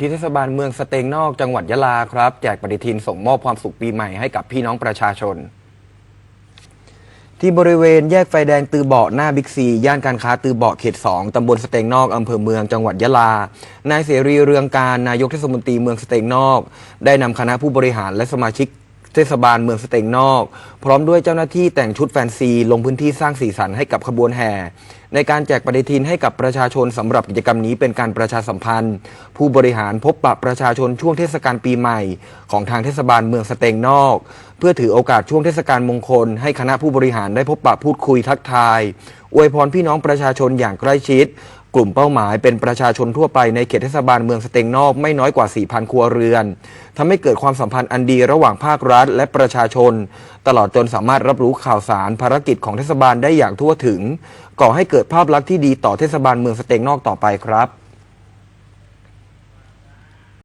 ที่เทศบาลเมืองสเตงนอกจังหวัดยะลาครับแจกปฏิทินส่งมอบความสุขปีใหม่ให้กับพี่น้องประชาชน ที่บริเวณแยกไฟแดงตือเบาะหน้าบิ๊กซีย่านการค้าตือเบาะเขต 2 ตำบลสเตงนอกอำเภอเมืองจังหวัดยะลานายเสรีเรืองการนายกเทศมนตรีเมืองสเตงนอก ได้นำคณะผู้บริหารและสมาชิก เทศบาลเมืองสเตงนอก พร้อมด้วยเจ้าหน้าที่แต่งชุดแฟนซี ลงพื้นที่สร้างสีสันให้กับขบวนแห่ ในการแจกปฏิทินให้กับประชาชนสำหรับกิจกรรมนี้เป็นการประชาสัมพันธ์ ผู้บริหารพบปะประชาชนช่วงเทศกาลปีใหม่ ของทางเทศบาลเมืองสเตงนอก เพื่อถือโอกาสช่วงเทศกาลมงคล ให้คณะผู้บริหารได้พบปะพูดคุยทักทายอวยพรพี่น้องประชาชนอย่างใกล้ชิด กลุ่มเป้าหมายเป็นประชาชนทั่วไปในเขตเทศบาลเมืองสเต็งนอกไม่น้อยกว่า 4,000 ครัวเรือนทำให้เกิดความสัมพันธ์อันดีระหว่างภาครัฐ และประชาชน ตลอดจนสามารถรับรู้ข่าวสารภารกิจของเทศบาลได้อย่างทั่วถึง ก่อให้เกิดภาพลักษณ์ที่ดีต่อเทศบาลเมืองสเต็งนอกต่อไปครับ